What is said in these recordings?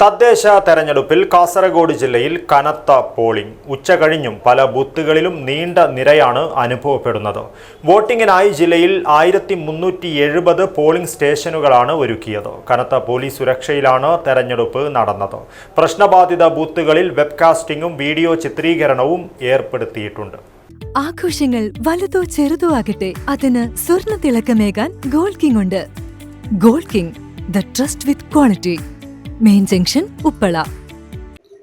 തദ്ദേശ തെരഞ്ഞെടുപ്പിൽ കാസർഗോഡ് ജില്ലയിൽ കനത്ത പോളിംഗ്. ഉച്ചകഴിഞ്ഞും പല ബൂത്തുകളിലും നീണ്ട നിരയാണ് അനുഭവപ്പെടുന്നത്. വോട്ടിങ്ങിനായി ജില്ലയിൽ ആയിരത്തി മുന്നൂറ്റി എഴുപത് പോളിംഗ് സ്റ്റേഷനുകളാണ് ഒരുക്കിയത്. കനത്ത പോലീസ് സുരക്ഷയിലാണ് തെരഞ്ഞെടുപ്പ് നടന്നത്. പ്രശ്നബാധിത ബൂത്തുകളിൽ വെബ്കാസ്റ്റിംഗും വീഡിയോ ചിത്രീകരണവും ഏർപ്പെടുത്തിയിട്ടുണ്ട്. ആഘോഷങ്ങൾ വലുതോ ചെറുതോ ആകട്ടെ അതിന് സ്വർണ തിളക്കമേകാൻ ഗോൾഡ് കിങ് ഉണ്ട്. Gold king the trust with quality. Main junction Uppala.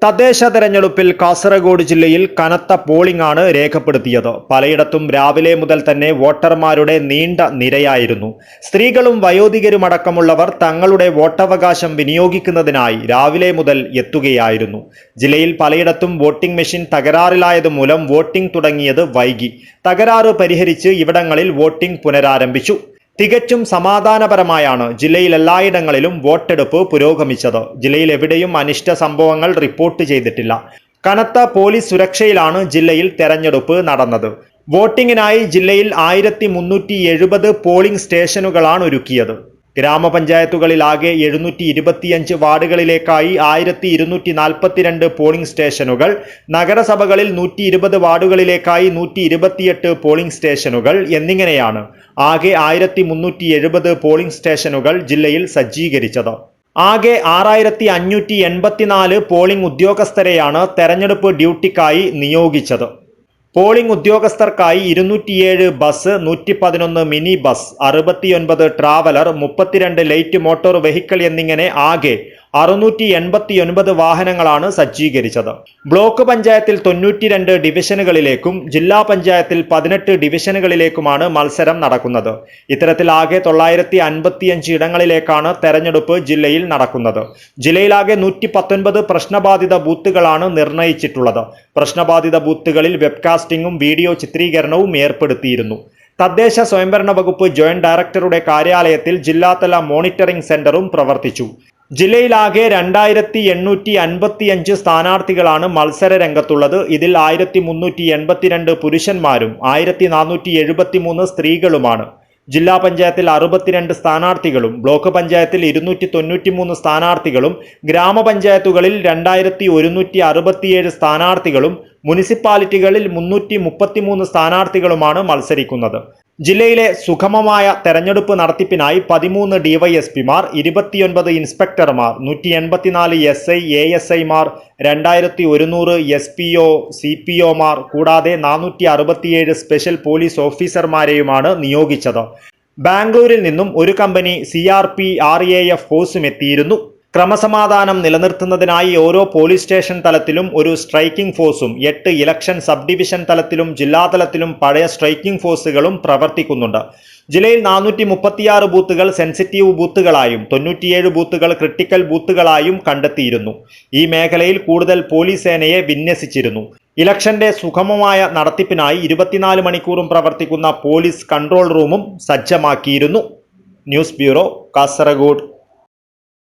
തദ്ദേശ തെരഞ്ഞെടുപ്പിൽ കാസർഗോഡ് ജില്ലയിൽ കനത്ത പോളിംഗ് ആണ് രേഖപ്പെടുത്തിയത്. പലയിടത്തും രാവിലെ മുതൽ തന്നെ വോട്ടർമാരുടെ നീണ്ട നിരയായിരുന്നു. സ്ത്രീകളും വയോധികരുമടക്കമുള്ളവർ തങ്ങളുടെ വോട്ടവകാശം വിനിയോഗിക്കുന്നതിനായി രാവിലെ മുതൽ എത്തുകയായിരുന്നു. ജില്ലയിൽ പലയിടത്തും വോട്ടിംഗ് മെഷീൻ തകരാറിലായത് മൂലം വോട്ടിംഗ് തുടങ്ങിയത് വൈകി. തകരാറ് പരിഹരിച്ച് ഇവിടങ്ങളിൽ വോട്ടിംഗ് പുനരാരംഭിച്ചു. തികച്ചും സമാധാനപരമായാണ് ജില്ലയിൽ എല്ലായിടങ്ങളിലും വോട്ടെടുപ്പ് പുരോഗമിച്ചത്. ജില്ലയിൽ എവിടെയും അനിഷ്ട സംഭവങ്ങൾ റിപ്പോർട്ട് ചെയ്തിട്ടില്ല. കനത്ത പോലീസ് സുരക്ഷയിലാണ് ജില്ലയിൽ തെരഞ്ഞെടുപ്പ് നടന്നത്. വോട്ടിങ്ങിനായി ജില്ലയിൽ ആയിരത്തി പോളിംഗ് സ്റ്റേഷനുകളാണ് ഒരുക്കിയത്. ഗ്രാമപഞ്ചായത്തുകളിലാകെ എഴുന്നൂറ്റി ഇരുപത്തിയഞ്ച് വാർഡുകളിലേക്കായി ആയിരത്തി ഇരുന്നൂറ്റി നാൽപ്പത്തിരണ്ട് പോളിംഗ് സ്റ്റേഷനുകൾ നഗരസഭകളിൽ നൂറ്റി ഇരുപത് വാർഡുകളിലേക്കായി നൂറ്റി ഇരുപത്തിയെട്ട് പോളിംഗ് സ്റ്റേഷനുകൾ എന്നിങ്ങനെയാണ് ആകെ ആയിരത്തി മുന്നൂറ്റി എഴുപത് പോളിംഗ് സ്റ്റേഷനുകൾ ജില്ലയിൽ സജ്ജീകരിച്ചത്. ആകെ ആറായിരത്തി അഞ്ഞൂറ്റി എൺപത്തിനാല് പോളിംഗ് ഉദ്യോഗസ്ഥരെയാണ് തെരഞ്ഞെടുപ്പ് ഡ്യൂട്ടിക്കായി നിയോഗിച്ചത്. പോളിംഗ് ഉദ്യോഗസ്ഥർക്കായി ഇരുന്നൂറ്റിയേഴ് ബസ് നൂറ്റി പതിനൊന്ന് മിനി ബസ് അറുപത്തിയൊൻപത് ട്രാവലർ മുപ്പത്തിരണ്ട് ലൈറ്റ് മോട്ടോർ വെഹിക്കിൾ എന്നിങ്ങനെ ആകെ അറുന്നൂറ്റി എൺപത്തി ഒൻപത് വാഹനങ്ങളാണ് സജ്ജീകരിച്ചത്. ബ്ലോക്ക് പഞ്ചായത്തിൽ തൊണ്ണൂറ്റിരണ്ട് ഡിവിഷനുകളിലേക്കും ജില്ലാ പഞ്ചായത്തിൽ പതിനെട്ട് ഡിവിഷനുകളിലേക്കുമാണ് മത്സരം നടക്കുന്നത്. ഇത്തരത്തിൽ ആകെ തൊള്ളായിരത്തി അൻപത്തിയഞ്ച് ഇടങ്ങളിലേക്കാണ് തെരഞ്ഞെടുപ്പ് ജില്ലയിൽ നടക്കുന്നത്. ജില്ലയിലാകെ നൂറ്റി പത്തൊൻപത് പ്രശ്നബാധിത ബൂത്തുകളാണ് നിർണയിച്ചിട്ടുള്ളത്. പ്രശ്നബാധിത ബൂത്തുകളിൽ വെബ്കാസ്റ്റിംഗും വീഡിയോ ചിത്രീകരണവും ഏർപ്പെടുത്തിയിരുന്നു. തദ്ദേശ സ്വയംഭരണ വകുപ്പ് ജോയിന്റ് ഡയറക്ടറുടെ കാര്യാലയത്തിൽ ജില്ലാതല മോണിറ്ററിംഗ് സെന്ററും പ്രവർത്തിച്ചു. ജില്ലയിലാകെ രണ്ടായിരത്തി എണ്ണൂറ്റി അൻപത്തിയഞ്ച് സ്ഥാനാർത്ഥികളാണ് മത്സര രംഗത്തുള്ളത് ഇതിൽ ആയിരത്തി മുന്നൂറ്റി എൺപത്തിരണ്ട് പുരുഷന്മാരും ആയിരത്തി നാനൂറ്റി എഴുപത്തി മൂന്ന് സ്ത്രീകളുമാണ്. ജില്ലാ പഞ്ചായത്തിൽ അറുപത്തിരണ്ട് സ്ഥാനാർത്ഥികളും ബ്ലോക്ക് പഞ്ചായത്തിൽ ഇരുന്നൂറ്റി തൊണ്ണൂറ്റി മൂന്ന് സ്ഥാനാർത്ഥികളും ഗ്രാമപഞ്ചായത്തുകളിൽ രണ്ടായിരത്തി ഒരുന്നൂറ്റി അറുപത്തിയേഴ് സ്ഥാനാർത്ഥികളും മുനിസിപ്പാലിറ്റികളിൽ മുന്നൂറ്റി മുപ്പത്തിമൂന്ന് സ്ഥാനാർത്ഥികളുമാണ് മത്സരിക്കുന്നത്. ജില്ലയിലെ സുഗമമായ തെരഞ്ഞെടുപ്പ് നടത്തിപ്പിനായി പതിമൂന്ന് ഡിവൈഎസ്പിമാർ ഇരുപത്തിയൊൻപത് ഇൻസ്പെക്ടർമാർ നൂറ്റി എൺപത്തിനാല് എസ് ഐ എ എസ് ഐമാർ രണ്ടായിരത്തി ഒരുന്നൂറ് S P O C P ഒമാർ കൂടാതെ നാനൂറ്റി അറുപത്തിയേഴ് സ്പെഷ്യൽ പോലീസ് ഓഫീസർമാരെയുമാണ് നിയോഗിച്ചത്. ബാംഗ്ലൂരിൽ നിന്നും ഒരു company C R P R A F ഫോഴ്സും എത്തിയിരുന്നു. ക്രമസമാധാനം നിലനിർത്തുന്നതിനായി ഓരോ പോലീസ് സ്റ്റേഷൻ തലത്തിലും ഒരു സ്ട്രൈക്കിംഗ് ഫോഴ്സും എട്ട് ഇലക്ഷൻ സബ് ഡിവിഷൻ തലത്തിലും ജില്ലാതലത്തിലും പഴയ സ്ട്രൈക്കിംഗ് ഫോഴ്സുകളും പ്രവർത്തിക്കുന്നുണ്ട്. ജില്ലയിൽ നാനൂറ്റി മുപ്പത്തിയാറ് ബൂത്തുകൾ സെൻസിറ്റീവ് ബൂത്തുകളായും തൊണ്ണൂറ്റിയേഴ് ബൂത്തുകൾ ക്രിട്ടിക്കൽ ബൂത്തുകളായും കണ്ടെത്തിയിരുന്നു. ഈ മേഖലയിൽ കൂടുതൽ പോലീസ് സേനയെ വിന്യസിച്ചിരുന്നു. ഇലക്ഷന്റെ സുഗമമായ നടത്തിപ്പിനായി ഇരുപത്തിനാല് മണിക്കൂറും പ്രവർത്തിക്കുന്ന പോലീസ് കൺട്രോൾ റൂമും സജ്ജമാക്കിയിരുന്നു. News bureau Kasaragod.